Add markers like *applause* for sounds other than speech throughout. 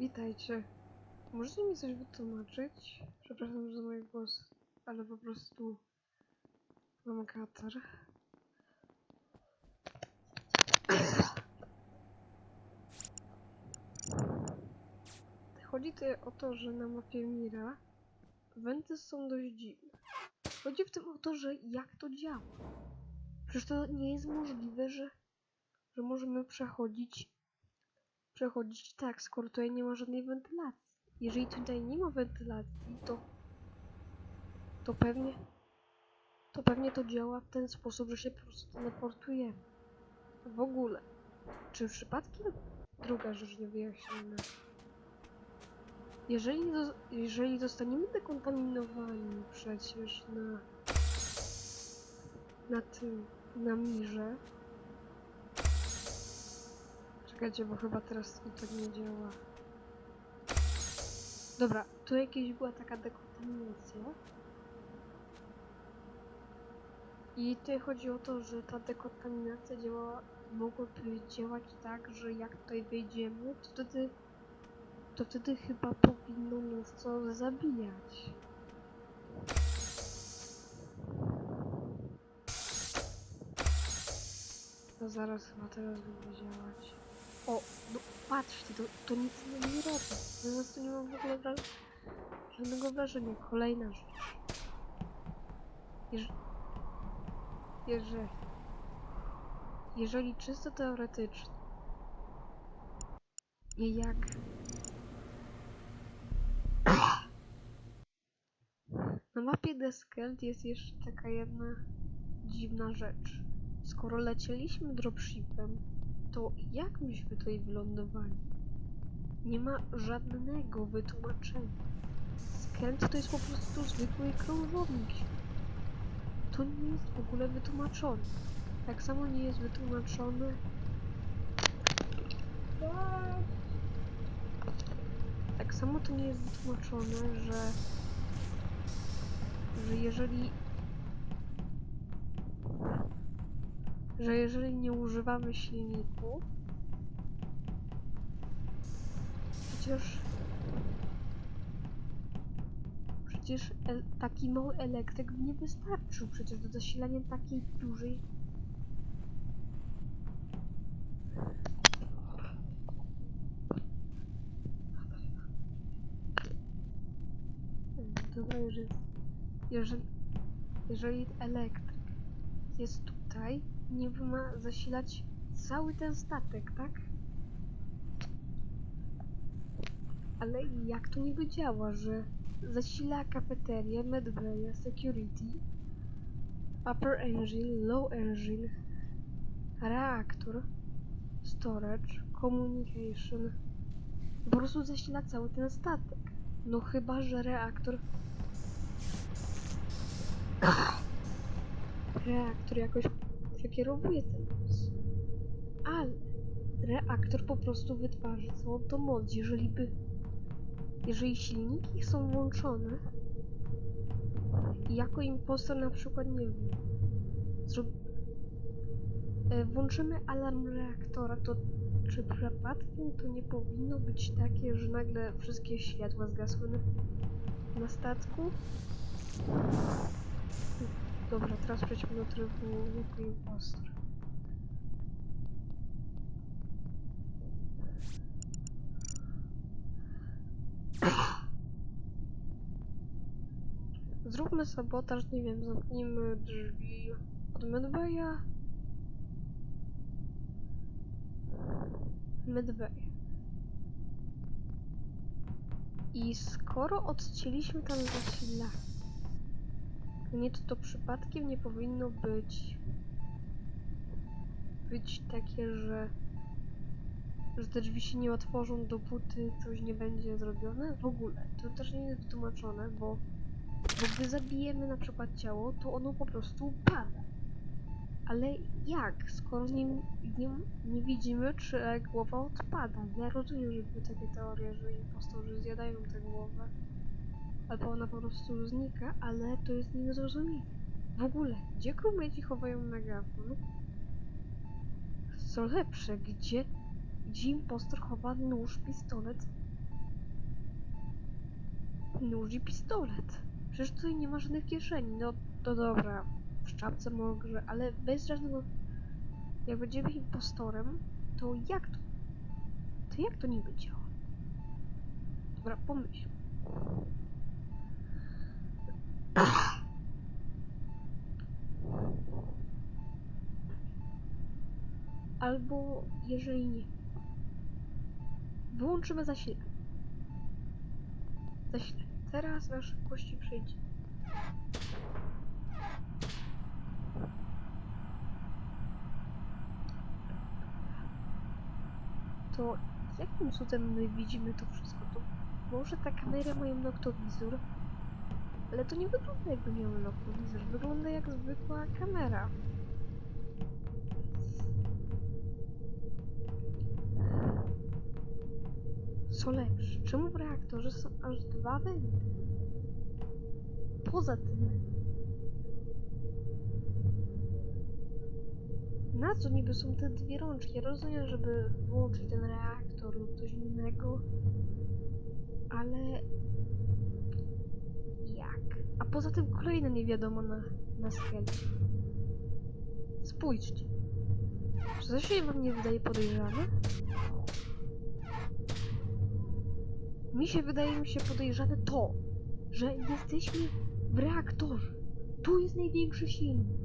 Witajcie. Możecie mi coś wytłumaczyć? Przepraszam za mój głos, ale po prostu mam katar. Chodzi tutaj o to, że na mapie Mira wenty są dość dziwne. Chodzi w tym o to, że jak to działa. Przecież to nie jest możliwe, że, że możemy przechodzić przechodzić tak, skoro tutaj nie ma żadnej wentylacji. Jeżeli tutaj nie ma wentylacji, to to pewnie to pewnie to działa w ten sposób, że się po prostu teleportujemy. W ogóle. Czy przypadkiem druga rzecz nie wyjaśniona? Jeżeli, jeżeli zostaniemy dekontaminowani przecież na na tym, na mirze Czekajcie, bo chyba teraz to nie działa. Dobra, tu jakieś była taka dekontaminacja. I tutaj chodzi o to, że ta dekontaminacja działa, mogłaby działać tak, że jak tutaj wejdziemy, to wtedy, to wtedy chyba powinno nas co zabijać. To zaraz chyba teraz będzie działać. O, no patrzcie, to, to nic nam nie robi. Na nas to nie mam w ogóle wraż żadnego wrażenia. Kolejna rzecz. Jeż jeżeli, jeżeli czysto teoretycznie, jak na mapie Deskelt jest jeszcze taka jedna dziwna rzecz. Skoro lecieliśmy dropshipem, to jak myśmy tutaj wylądowali? Nie ma żadnego wytłumaczenia. Skelt to jest po prostu zwykły krążownik. To nie jest w ogóle wytłumaczone. Tak samo nie jest wytłumaczone. Tak samo to nie jest wytłumaczone, że że jeżeli że jeżeli nie używamy silniku, przecież przecież taki mały elektryk nie wystarczył przecież do zasilania takiej dużej Dobra, jeżeli, jeżeli, jeżeli elektryk jest tutaj, nie ma zasilać cały ten statek, tak? Ale jak to niby działa, że zasila kafeterię, medbaya, security, upper engine, low engine, reaktor, storage, communication. Po prostu zasila cały ten statek. No chyba, że reaktor *coughs* reaktor jakoś przekierowuje ten moc. Ale reaktor po prostu wytwarzy całą tą moc. Jeżeli by. Jeżeli silniki są włączone i jako impostor na przykład nie wiem. Zrób, e, włączymy alarm reaktora, to czy przypadkiem to nie powinno być takie, że nagle wszystkie światła zgasły na statku? Dobra, teraz przejdźmy do trybu jako impostor. Zróbmy sabotaż, nie wiem, zamknijmy drzwi od Medbaya. Medbay. I skoro odcięliśmy tam zasilanie, nie, to, to przypadkiem nie powinno być być takie, że że te drzwi się nie otworzą dopóty coś nie będzie zrobione. W ogóle, to też nie jest wytłumaczone, bo, bo gdy zabijemy na przykład ciało, to ono po prostu pada. Ale jak, skoro nie, nie, nie widzimy, czy głowa odpada? Ja rozumiem, że były takie teorie, że impostorzy zjadają tę głowę albo ona po prostu znika, ale to jest niezrozumienie. W ogóle, gdzie krumyci chowają megafon? Co lepsze, gdzie, gdzie impostor chowa nóż, pistolet nóż i pistolet. Przecież tutaj nie ma żadnych kieszeni. No to dobra, w czapce może, ale bez żadnego... Jak będziemy impostorem, to jak to? To jak to niby działa? Dobra, pomyśl. Albo jeżeli nie, wyłączymy zasilanie. Zasilanie. Teraz na szybkości przejdzie. To jakim cudem my widzimy to wszystko? To może te kamery mają noktowizor? Ale to nie wygląda jakby miały noktowizor. Wygląda jak zwykła kamera. Co lepsze? Czemu w reaktorze są aż dwa wenty? Poza tym... Na co niby są te dwie rączki? Rozumiem, żeby włączyć ten reaktor lub coś innego, ale... Jak? A poza tym kolejna niewiadoma na, na sklepie. Spójrzcie. Czy coś się wam nie wydaje podejrzane? Mi się wydaje mi się podejrzane to, że jesteśmy w reaktorze. Tu jest największy silnik.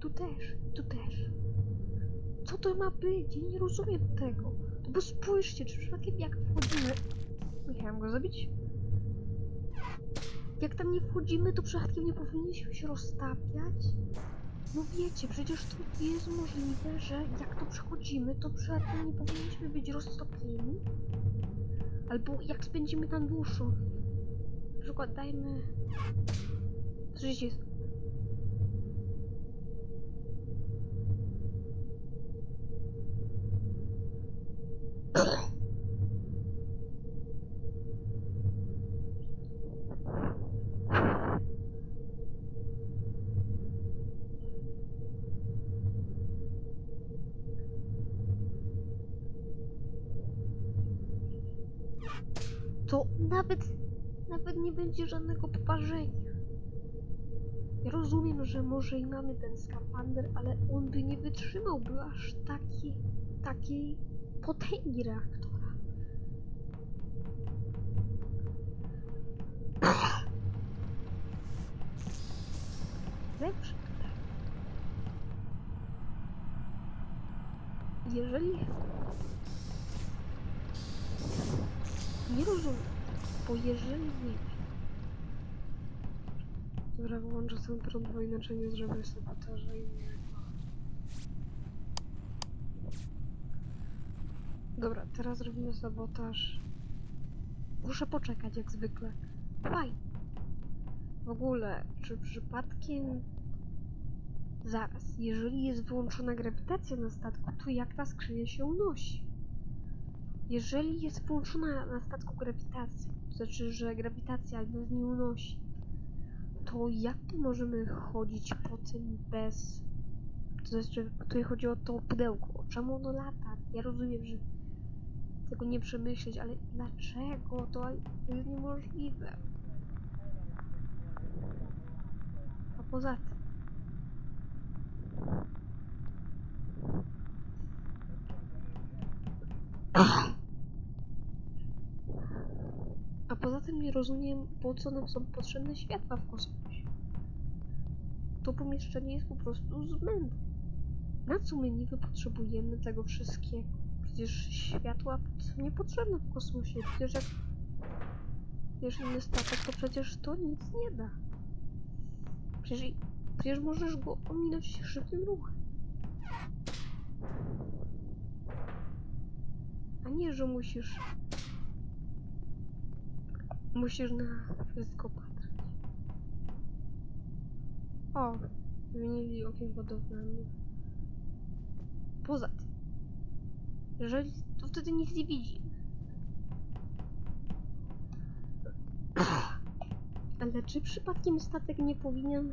Tu też, tu też. Co to ma być? Ja nie rozumiem tego. No bo spójrzcie, czy przypadkiem jak wchodzimy... Musiałem go zabić? Jak tam nie wchodzimy, to przypadkiem nie powinniśmy się rozstawiać? No wiecie, przecież to jest możliwe, że jak to przechodzimy, to przypadkiem nie powinniśmy być roztopieni? Albo jak spędzimy tam dłuższą. Na przykład dajmy 30 nawet nie będzie żadnego poparzenia. Ja rozumiem, że może i mamy ten skafander, ale on by nie wytrzymałby aż takiej, takiej potęgi reaktora. Lepszy. Jeżeli Nie rozumiem, bo jeżeli nie Dobra, wyłączę ten prąd, bo inaczej nie zrobię sabotaża innego. Dobra, teraz robimy sabotaż. Muszę poczekać jak zwykle. Fajnie. W ogóle, czy przypadkiem... Zaraz, jeżeli jest wyłączona grawitacja na statku, to jak ta skrzynia się unosi? Jeżeli jest włączona na statku grawitacja, to znaczy, że grawitacja nas nie unosi, to jak tu możemy chodzić po tym bez... To znaczy, tutaj chodzi o to pudełko. Czemu ono lata? Ja rozumiem, że tego nie przemyśleć, ale dlaczego? To jest niemożliwe. A poza tym... A poza tym nie rozumiem, po co nam są potrzebne światła w kosmosie. To pomieszczenie jest po prostu zbędne. Na co my niby potrzebujemy tego wszystkiego? Przecież światła są niepotrzebne w kosmosie. Przecież jak wiesz inny statek, to przecież to nic nie da. Przecież, przecież możesz go ominąć szybkim ruchem. A nie, że musisz Musisz na wszystko patrzeć. O, zmienili okien ładowlany. Poza tym, jeżeli to wtedy nic nie widzimy. Ale czy przypadkiem statek nie powinien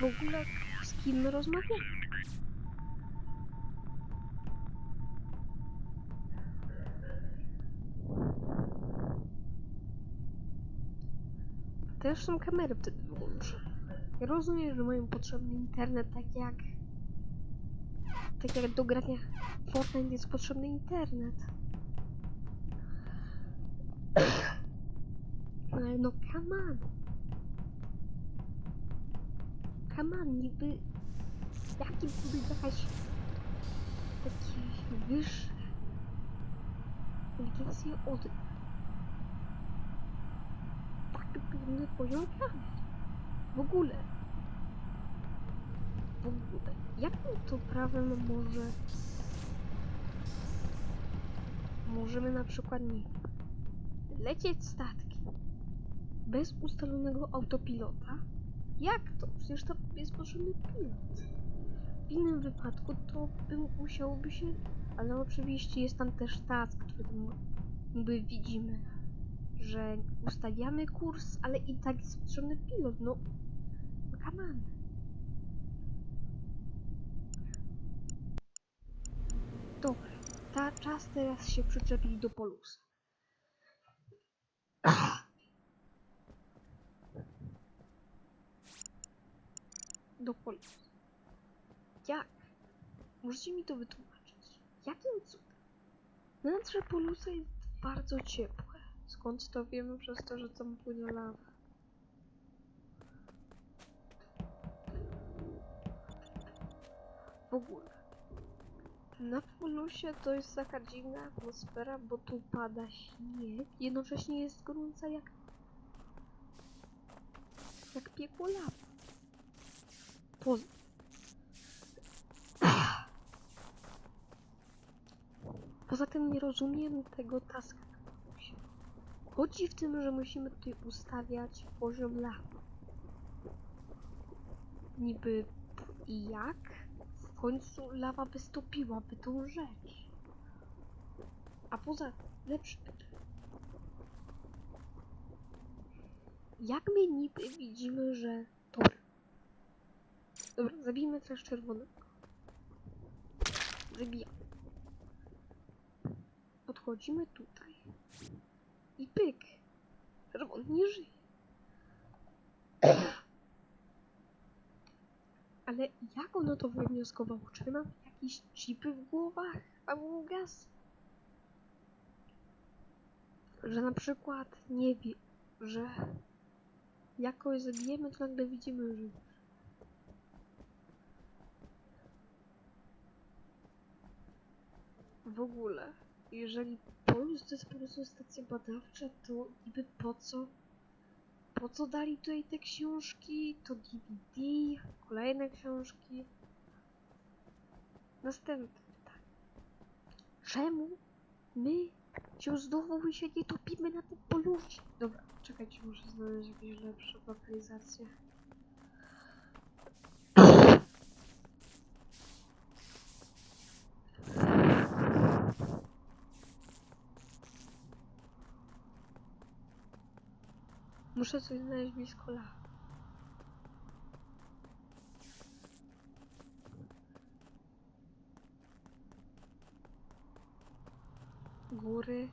w ogóle kim rozmawiam? Też są kamery wtedy wyłączę. Ja rozumiem, że mają potrzebny internet, tak jak... Tak jak do grania Fortnite jest potrzebny internet. Ale no, come on. On, niby... Jaki byłby jakaś... Taki wyższy... Inteligencję od... Tak pewny poziom kamer. W ogóle. W ogóle. Jakim to prawem może... Możemy na przykład nie lecieć statki bez ustalonego autopilota? Jak to? Przecież to jest potrzebny pilot. W innym wypadku to by musiałoby się... Ale oczywiście jest tam też task, który niby widzimy, że ustawiamy kurs, ale i tak jest potrzebny pilot, no Come on. Dobra, ta czas teraz się przyczepić do polusa. Do polusa. Jak? Możecie mi to wytłumaczyć? Jakim cudem? Wnętrze polusa jest bardzo ciepłe. Skąd to wiemy? Przez to, że tam płynie lawa. W ogóle. Na polusie to jest taka dziwna atmosfera, bo tu pada śnieg, jednocześnie jest gorąca jak... jak piekło lawa. Poza... Poza tym nie rozumiem tego taska. Chodzi w tym, że musimy tutaj ustawiać poziom lawy. Niby i jak? W końcu lawa wystopiłaby tą rzecz. A poza pytanie. Jak my niby widzimy, że... Dobra. Zabijmy też czerwonego. Zabijamy. Podchodzimy tutaj. I pyk. Czerwony nie żyje. Ale jak ono to wywnioskowało? Czy mam jakieś chipy w głowach? Gaz? Że na przykład nie wie, że jak kogoś zabijemy, to nagle widzimy, że w ogóle, jeżeli Polus to jest po prostu stacja badawcza, to niby po co po co dali tutaj te książki, to DVD, kolejne książki. Następne pytanie. Czemu my się znowu się nie topimy na tym polusie? Dobra, czekajcie, muszę znaleźć jakieś lepsze lokalizacje. Muszę coś znaleźć blisko lawy. Góry.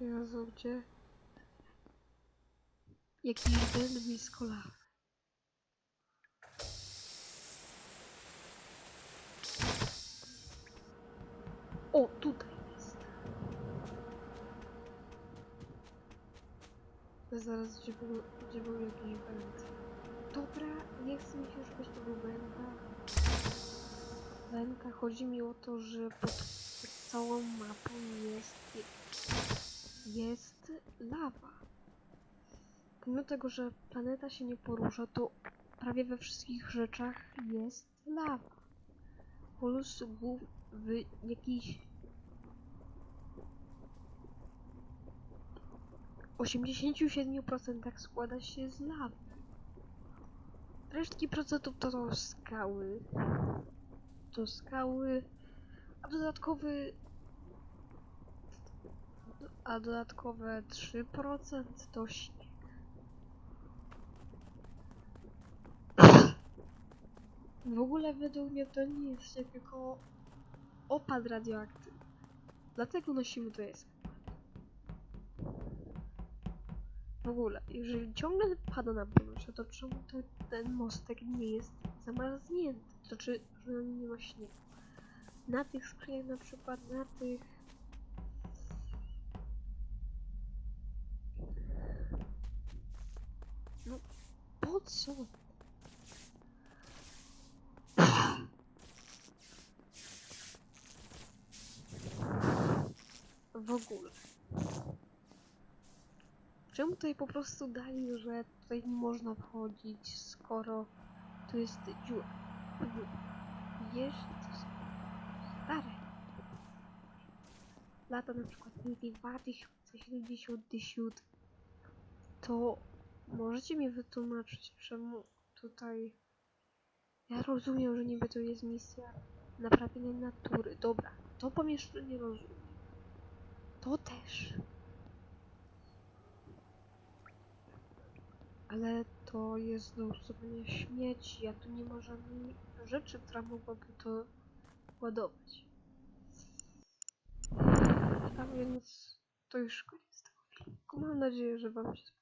Jezu, gdzie? Jakiś dym blisko lawy. O, tutaj jest. Zaraz, gdzie był, gdzie był jakiś węd. Dobra, nie chcę mi się szukać tego węda. Węta, chodzi mi o to, że pod, całą mapą jest, jest lawa. Pomimo tego, że planeta się nie porusza, to prawie we wszystkich rzeczach jest lawa. Polus głów w jakiś 87% składa się z lawy. Resztki procentów to są skały. To skały, a dodatkowy a dodatkowe 3% to śnieg. W ogóle według mnie to nie jest śnieg, tylko opad radioaktywny. Dlatego nosimy to jest. W ogóle, jeżeli ciągle pada na północ, to czemu ten mostek nie jest zamarznięty? To na nim nie ma śniegu. Na tych skrzyniach na przykład, na tych... No, po co? W ogóle. Czemu tutaj po prostu dali, że tutaj nie można wchodzić, skoro tu jest dziura? Są stare. Lata na przykład 2070 to możecie mi wytłumaczyć, czemu tutaj ja rozumiem, że niby to jest misja naprawienia natury. Dobra, to pomieszczenie rozumiem. To też. Ale to jest do usuwania śmieci, a tu nie ma żadnej rzeczy, która mogłaby to ładować. A więc to już koniec tego filmu. Mam nadzieję, że wam się.